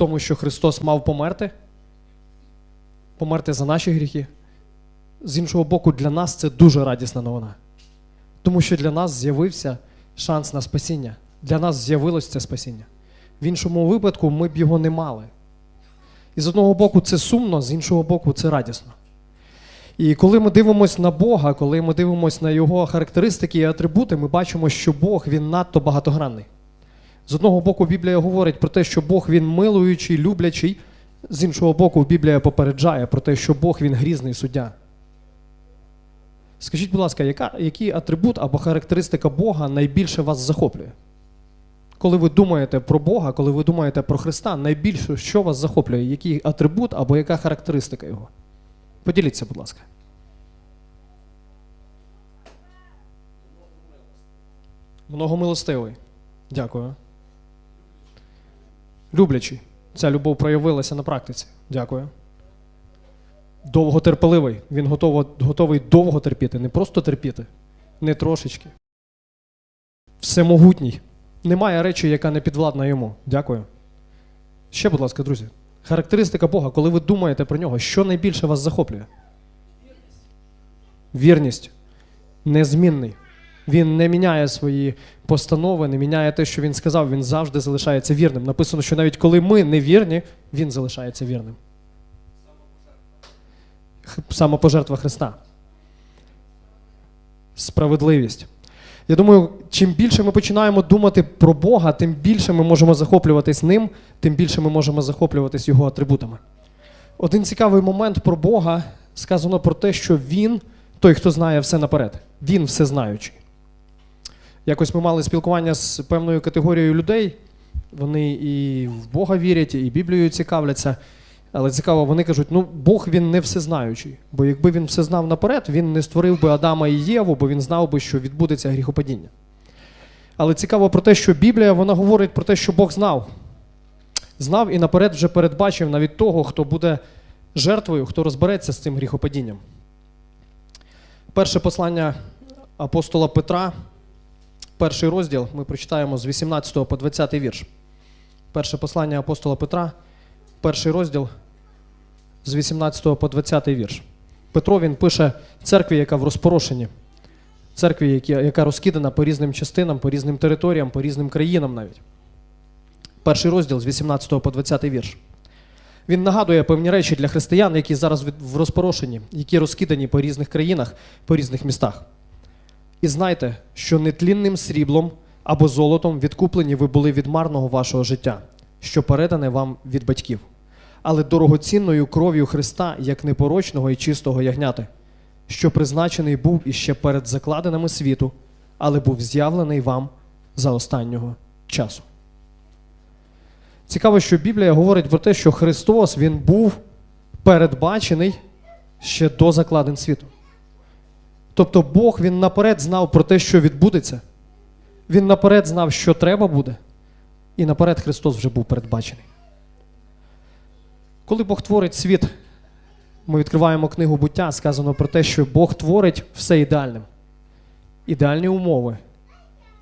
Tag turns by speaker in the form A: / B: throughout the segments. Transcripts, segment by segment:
A: тому, що Христос мав померти, померти за наші гріхи. З іншого боку, для нас це дуже радісна новина. Тому що для нас з'явився шанс на спасіння. Для нас з'явилось це спасіння. В іншому випадку ми б його не мали. І з одного боку це сумно, з іншого боку, це радісно. І коли ми дивимося на Бога, коли ми дивимося на його характеристики і атрибути, ми бачимо, що Бог він надто багатогранний. З одного боку, Біблія говорить про те, що Бог він милуючий, люблячий. З іншого боку, Біблія попереджає про те, що Бог він грізний суддя. Скажіть, будь ласка, яка, який атрибут або характеристика Бога найбільше вас захоплює? Коли ви думаєте про Бога, коли ви думаєте про Христа, найбільше що вас захоплює? Який атрибут або яка характеристика його? Поділіться, будь ласка. Многомилостивий. Дякую. Люблячий. Ця любов проявилася на практиці. Дякую. Довготерпеливий. Він готово, готовий довго терпіти, не просто терпіти, не трошечки. Всемогутній. Немає речі, яка не підвладна йому. Дякую. Ще, будь ласка, друзі. Характеристика Бога, коли ви думаєте про нього, що найбільше вас захоплює? Вірність. Незмінний. Він не міняє свої постанови, не міняє те, що він сказав, він завжди залишається вірним. Написано, що навіть коли ми не вірні, він залишається вірним. Самопожертва Христа. Справедливість. Я думаю, чим більше ми починаємо думати про Бога, тим більше ми можемо захоплюватись ним, тим більше ми можемо захоплюватись його атрибутами. Один цікавий момент про Бога сказано про те, що Він той, хто знає все наперед. Він всезнаючий. Якось ми мали спілкування з певною категорією людей. Вони і в Бога вірять, і Біблією цікавляться. Але цікаво, вони кажуть, ну Бог він не всезнаючий. Бо якби він все знав наперед, він не створив би Адама і Єву, бо він знав би, що відбудеться гріхопадіння. Але цікаво про те, що Біблія вона говорить про те, що Бог знав. Знав і наперед вже передбачив навіть того, хто буде жертвою, хто розбереться з цим гріхопадінням. Перше послання апостола Петра, перший розділ, ми прочитаємо з 18 по 20 вірш. Перше послання апостола Петра, перший розділ з 18 по 20 вірш. Петро він пише церкві, яка в розпорошенні, церкві, яка розкидана по різним частинам, по різним територіям, по різним країнам навіть. Перший розділ з 18 по 20 вірш. Він нагадує певні речі для християн, які зараз в розпорошенні, які розкидані по різних країнах, по різних містах. І знайте, що нетлінним сріблом або золотом відкуплені ви були від марного вашого життя, що передане вам від батьків, але дорогоцінною кров'ю Христа, як непорочного і чистого ягняти, що призначений був іще перед закладинами світу, але був з'явлений вам за останнього часу. Цікаво, що Біблія говорить про те, що Христос Він був передбачений ще до закладин світу. Тобто Бог Він наперед знав про те, що відбудеться. Він наперед знав, що треба буде, і наперед Христос вже був передбачений. Коли Бог творить світ, ми відкриваємо книгу буття, сказано про те, що Бог творить все ідеальним. Ідеальні умови,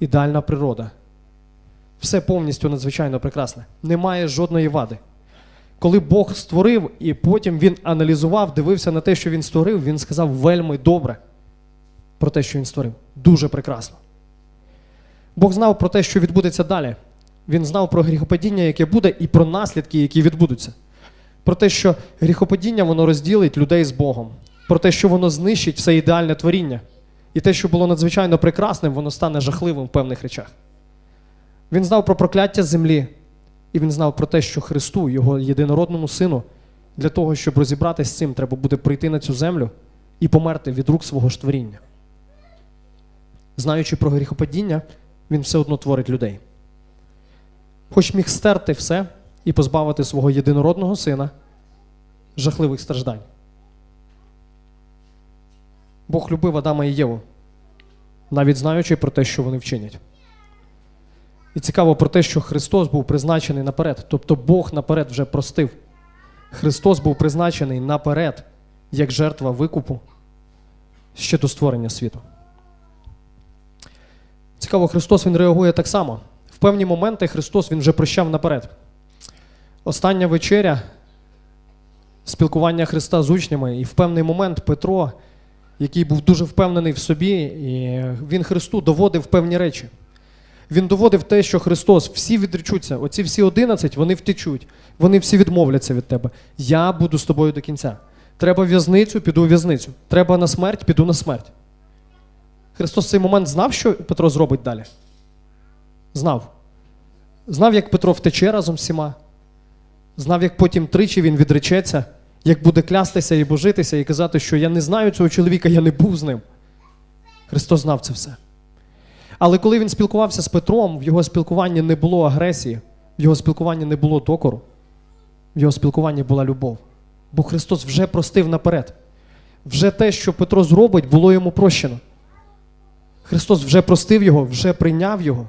A: ідеальна природа. Все повністю надзвичайно прекрасне. Немає жодної вади. Коли Бог створив, і потім він аналізував, дивився на те, що він створив, він сказав вельми добре про те, що він створив. Дуже прекрасно. Бог знав про те, що відбудеться далі. Він знав про гріхопадіння, яке буде, і про наслідки, які відбудуться. Про те, що гріхопадіння воно розділить людей з Богом, про те, що воно знищить все ідеальне творіння. І те, що було надзвичайно прекрасним, воно стане жахливим в певних речах. Він знав про прокляття землі, і він знав про те, що Христу, його єдинородному сину, для того, щоб розібратися з цим, треба буде прийти на цю землю і померти від рук свого ж творіння. Знаючи про гріхопадіння, він все одно творить людей. Хоч міг стерти все і позбавити свого єдинородного сина жахливих страждань. Бог любив Адама і Єву, навіть знаючи про те, що вони вчинять. І цікаво про те, що Христос був призначений наперед, тобто Бог наперед вже простив. Христос був призначений наперед, як жертва викупу ще до створення світу. Цікаво, Христос Він реагує так само. В певні моменти Христос Він вже прощав наперед. Остання вечеря спілкування Христа з учнями, і в певний момент Петро, який був дуже впевнений в собі, і він Христу доводив певні речі. Він доводив те, що Христос, всі відречуться, оці всі 11, вони втечуть, вони всі відмовляться від тебе. Я буду з тобою до кінця. Треба в'язницю, піду в в'язницю. Треба на смерть, піду на смерть. Христос в цей момент знав, що Петро зробить далі? Знав. Знав, як Петро втече разом з всіма. Знав, як потім тричі він відречеться, як буде клястися і божитися, і казати, що я не знаю цього чоловіка, я не був з ним. Христос знав це все. Але коли він спілкувався з Петром, в його спілкуванні не було агресії, в його спілкуванні не було докору, в його спілкуванні була любов. Бо Христос вже простив наперед. Вже те, що Петро зробить, було йому прощено. Христос вже простив його, вже прийняв його,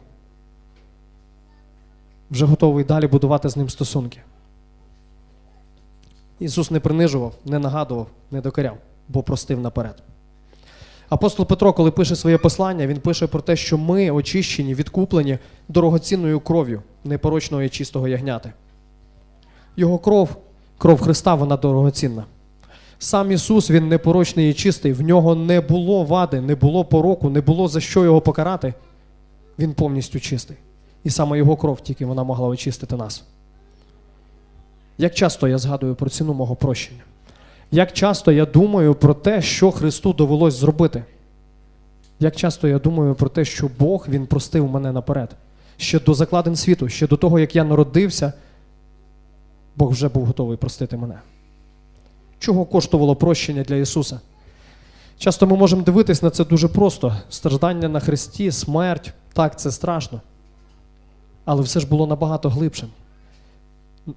A: вже готовий далі будувати з ним стосунки. Ісус не принижував, не нагадував, не докоряв, бо простив наперед. Апостол Петро, коли пише своє послання, він пише про те, що ми очищені, відкуплені дорогоцінною кров'ю непорочного і чистого ягняти. Його кров, кров Христа, вона дорогоцінна. Сам Ісус, Він непорочний і чистий, в нього не було вади, не було пороку, не було за що його покарати. Він повністю чистий. І саме Його кров тільки вона могла очистити нас. Як часто я згадую про ціну мого прощення? Як часто я думаю про те, що Христу довелось зробити? Як часто я думаю про те, що Бог Він простив мене наперед? Ще до закладин світу, ще до того, як я народився, Бог вже був готовий простити мене. Чого коштувало прощення для Ісуса? Часто ми можемо дивитись на це дуже просто: страждання на Христі, смерть, так, це страшно. Але все ж було набагато глибшим.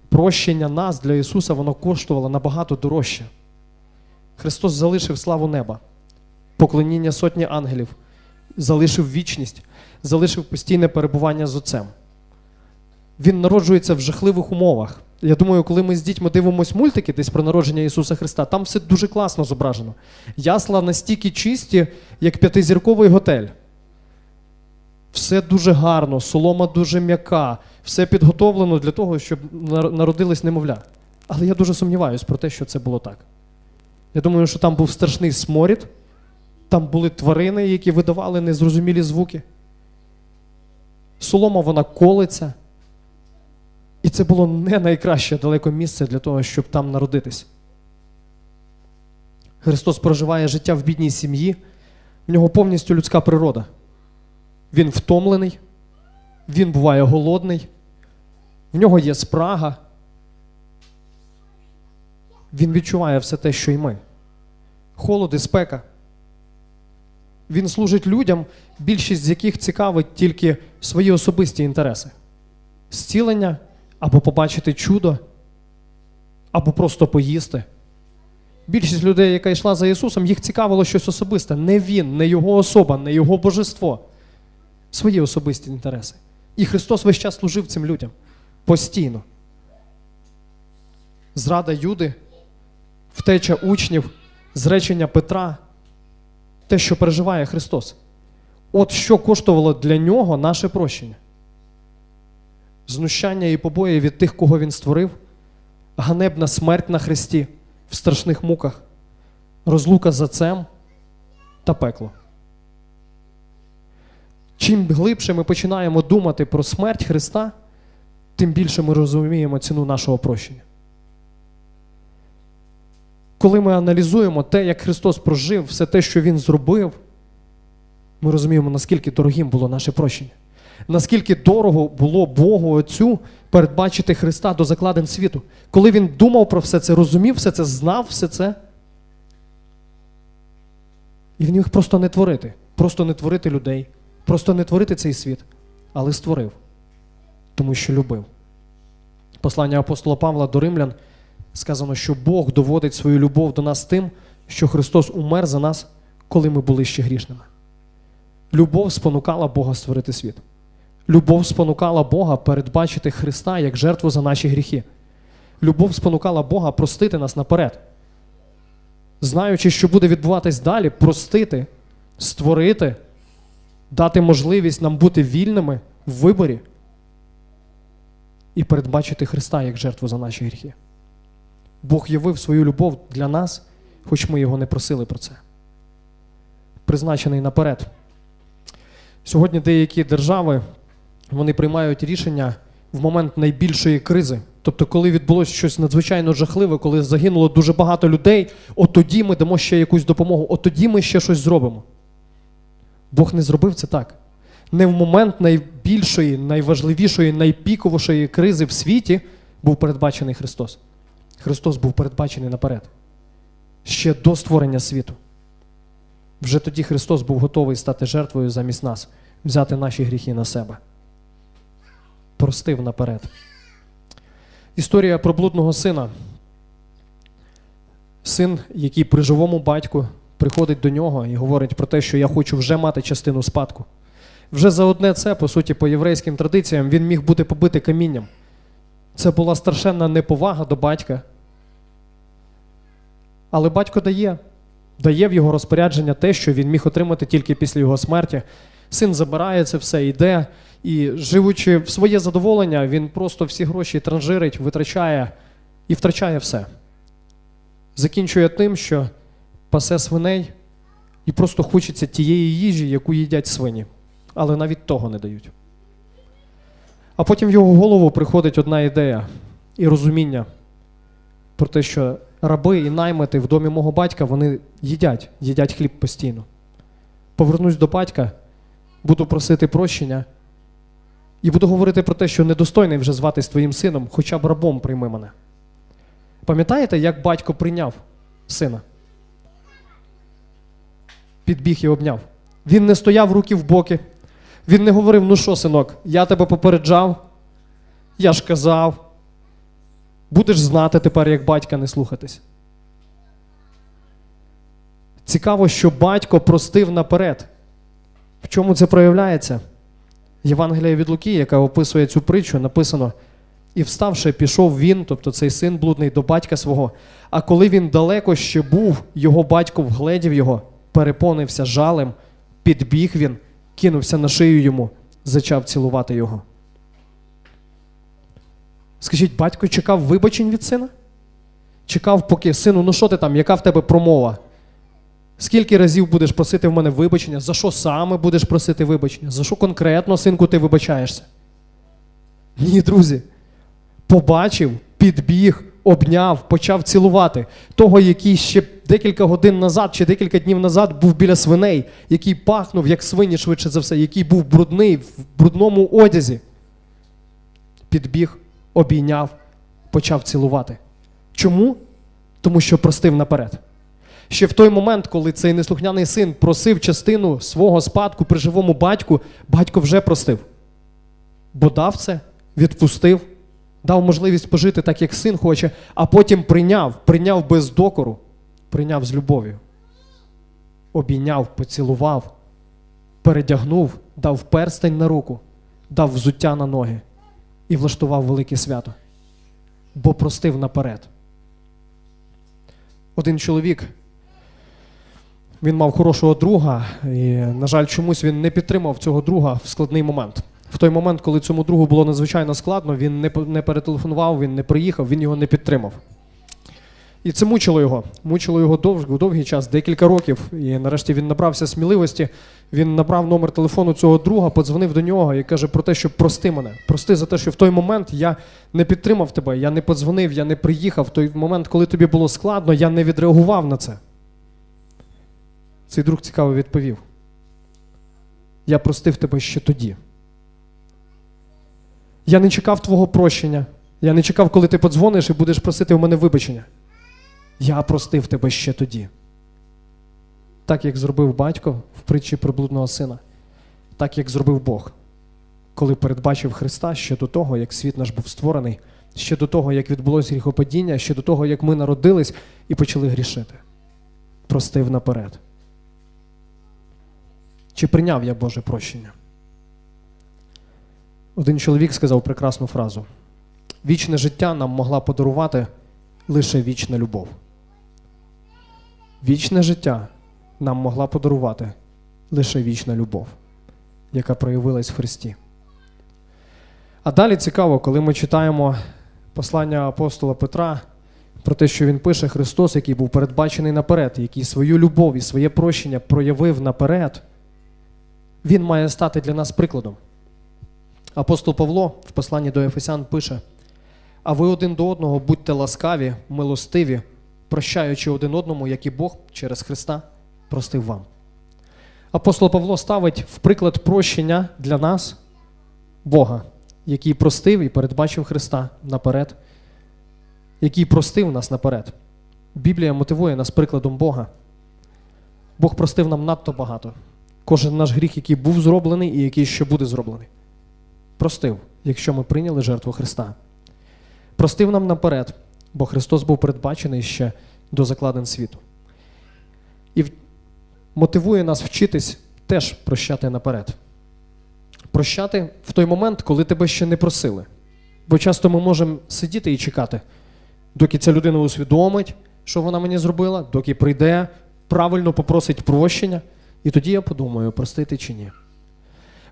A: Прощення нас для Ісуса воно коштувало набагато дорожче. Христос залишив славу неба, поклоніння сотні ангелів, залишив вічність, залишив постійне перебування з Отцем. Він народжується в жахливих умовах. Я думаю, коли ми з дітьми дивимося мультики десь про народження Ісуса Христа, там все дуже класно зображено. Ясла настільки чисті, як п'ятизірковий готель. Все дуже гарно, солома дуже м'яка, все підготовлено для того, щоб народились немовля. Але я дуже сумніваюся про те, що це було так. Я думаю, що там був страшний сморід, там були тварини, які видавали незрозумілі звуки. Солома вона колиться. І це було не найкраще далеко місце для того, щоб там народитись. Христос проживає життя в бідній сім'ї, в нього повністю людська природа. Він втомлений, він буває голодний, в нього є спрага. Він відчуває все те, що й ми. Холод і спека. Він служить людям, більшість з яких цікавить тільки свої особисті інтереси: зцілення або побачити чудо, або просто поїсти. Більшість людей, яка йшла за Ісусом, їх цікавило щось особисте. Не Він, не Його особа, не Його божество. Свої особисті інтереси. І Христос весь час служив цим людям постійно. Зрада Юди, втеча учнів, зречення Петра, те, що переживає Христос. От що коштувало для нього наше прощення. Знущання і побої від тих, кого він створив, ганебна смерть на Христі в страшних муках, розлука з Отцем та пекло. Чим глибше ми починаємо думати про смерть Христа, тим більше ми розуміємо ціну нашого прощення. Коли ми аналізуємо те, як Христос прожив, все те, що Він зробив, ми розуміємо, наскільки дорогим було наше прощення. Наскільки дорого було Богу Отцю передбачити Христа до закладин світу. Коли він думав про все це, розумів все це, знав все це. І він міг просто не творити, просто не творити людей, просто не творити цей світ, але створив, тому що любив. Послання апостола Павла до римлян сказано, що Бог доводить свою любов до нас тим, що Христос умер за нас, коли ми були ще грішними. Любов спонукала Бога створити світ. Любов спонукала Бога передбачити Христа як жертву за наші гріхи. Любов спонукала Бога простити нас наперед. Знаючи, що буде відбуватись далі, простити, створити, дати можливість нам бути вільними в виборі. і передбачити Христа як жертву за наші гріхи. Бог явив свою любов для нас, хоч ми його не просили про це. Призначений наперед. Сьогодні деякі держави вони приймають рішення в момент найбільшої кризи. Тобто, коли відбулося щось надзвичайно жахливе, коли загинуло дуже багато людей, от тоді ми дамо ще якусь допомогу, от тоді ми ще щось зробимо. Бог не зробив це так. Не в момент найбільшої, найважливішої, найпіковішої кризи в світі був передбачений Христос. Христос був передбачений наперед. Ще до створення світу. Вже тоді Христос був готовий стати жертвою замість нас, взяти наші гріхи на себе. Простив наперед. Історія про блудного сина. Син, який при живому батьку приходить до нього і говорить про те, що я хочу вже мати частину спадку. Вже за одне це, по суті, по єврейським традиціям, він міг бути побитий камінням. Це була страшенна неповага до батька. Але батько дає, дає в його розпорядження те, що він міг отримати тільки після його смерті. Син забирає це все, йде, і живучи в своє задоволення, він просто всі гроші транжирить, витрачає і втрачає все. Закінчує тим, що пасе свиней і просто хочеться тієї їжі, яку їдять свині, але навіть того не дають. А потім в його голову приходить одна ідея і розуміння про те, що раби і наймити в домі мого батька вони їдять, їдять хліб постійно. Повернусь до батька, буду просити прощення і буду говорити про те, що недостойний вже зватись твоїм сином, хоча б рабом прийми мене. Пам'ятаєте, як батько прийняв сина? Підбіг і обняв. Він не стояв руки в боки. Він не говорив: ну що, синок, я тебе попереджав, я ж казав. Будеш знати тепер, як батька не слухатись. Цікаво, що батько простив наперед. В чому це проявляється? Євангелія від Луки, яка описує цю притчу, написано: і вставши, пішов він, тобто цей син блудний, до батька свого. А коли він далеко ще був, його батько вгледів його, переповнився жалем, підбіг він, кинувся на шию йому, зачав цілувати його. Скажіть, батько чекав вибачень від сина? Чекав, поки сину, ну що ти там, яка в тебе промова? Скільки разів будеш просити в мене вибачення? За що саме будеш просити вибачення? За що конкретно, синку, ти вибачаєшся? Ні, друзі. Побачив, підбіг, обняв, почав цілувати того, який ще декілька годин назад чи декілька днів назад був біля свиней, який пахнув, як свині швидше за все, який був брудний, в брудному одязі. Підбіг, обійняв, почав цілувати. Чому? Тому що простив наперед. Ще в той момент, коли цей неслухняний син просив частину свого спадку при живому батьку, батько вже простив. Бо дав це, відпустив, дав можливість пожити так, як син хоче, а потім прийняв, прийняв без докору, прийняв з любов'ю. Обійняв, поцілував, передягнув, дав перстень на руку, дав взуття на ноги і влаштував велике свято. Бо простив наперед. Один чоловік він мав хорошого друга, і, на жаль, чомусь він не підтримав цього друга в складний момент. В той момент, коли цьому другу було надзвичайно складно, він не, не перетелефонував, він не приїхав, він його не підтримав. І це мучило його. Мучило його дов, довгий час, декілька років. І нарешті він набрався сміливості. Він набрав номер телефону цього друга, подзвонив до нього і каже про те, що прости мене. Прости за те, що в той момент я не підтримав тебе, я не подзвонив, я не приїхав. В той момент, коли тобі було складно, я не відреагував на це. Цей друг цікаво відповів: Я простив тебе ще тоді. Я не чекав твого прощення. Я не чекав, коли ти подзвониш і будеш просити в мене вибачення. Я простив тебе ще тоді. Так як зробив батько в притчі про блудного сина, так як зробив Бог, коли передбачив Христа ще до того, як світ наш був створений, ще до того, як відбулося гріхопадіння, ще до того, як ми народились і почали грішити. Простив наперед. Чи прийняв я Боже прощення? Один чоловік сказав прекрасну фразу: вічне життя нам могла подарувати лише вічна любов. Вічне життя нам могла подарувати лише вічна любов, яка проявилась в Христі. А далі цікаво, коли ми читаємо послання апостола Петра про те, що він пише Христос, який був передбачений наперед, який свою любов і своє прощення проявив наперед, він має стати для нас прикладом. Апостол Павло в посланні до Ефесян пише: А ви один до одного будьте ласкаві, милостиві, прощаючи один одному, як і Бог через Христа простив вам. Апостол Павло ставить в приклад прощення для нас Бога, який простив і передбачив Христа наперед, який простив нас наперед. Біблія мотивує нас прикладом Бога. Бог простив нам надто багато. Кожен наш гріх, який був зроблений і який ще буде зроблений. Простив, якщо ми прийняли жертву Христа. Простив нам наперед, бо Христос був передбачений ще до закладин світу. І мотивує нас вчитись теж прощати наперед. Прощати в той момент, коли тебе ще не просили. Бо часто ми можемо сидіти і чекати, доки ця людина усвідомить, що вона мені зробила, доки прийде, правильно попросить прощення, і тоді я подумаю, простити чи ні.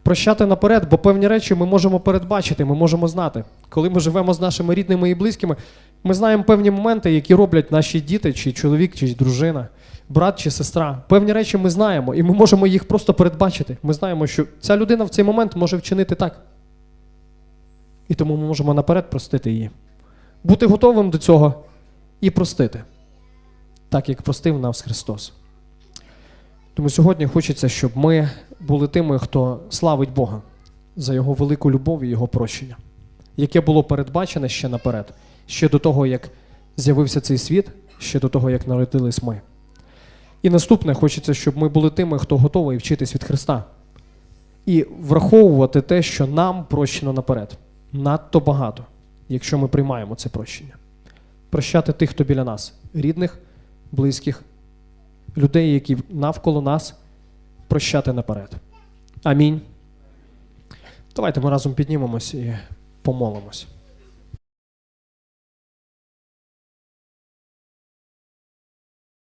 A: Прощати наперед, бо певні речі ми можемо передбачити, ми можемо знати. Коли ми живемо з нашими рідними і близькими, ми знаємо певні моменти, які роблять наші діти, чи чоловік, чи дружина, брат чи сестра. Певні речі ми знаємо, і ми можемо їх просто передбачити. Ми знаємо, що ця людина в цей момент може вчинити так. І тому ми можемо наперед простити її. Бути готовим до цього і простити, так як простив нас Христос. Тому сьогодні хочеться, щоб ми були тими, хто славить Бога за Його велику любов і Його прощення, яке було передбачене ще наперед, ще до того, як з'явився цей світ, ще до того, як народились ми. І наступне хочеться, щоб ми були тими, хто готовий вчитись від Христа. І враховувати те, що нам прощено наперед. Надто багато, якщо ми приймаємо це прощення. Прощати тих, хто біля нас, рідних, близьких, людей, які навколо нас, прощати наперед. Амінь. Давайте ми разом піднімемось і помолимось.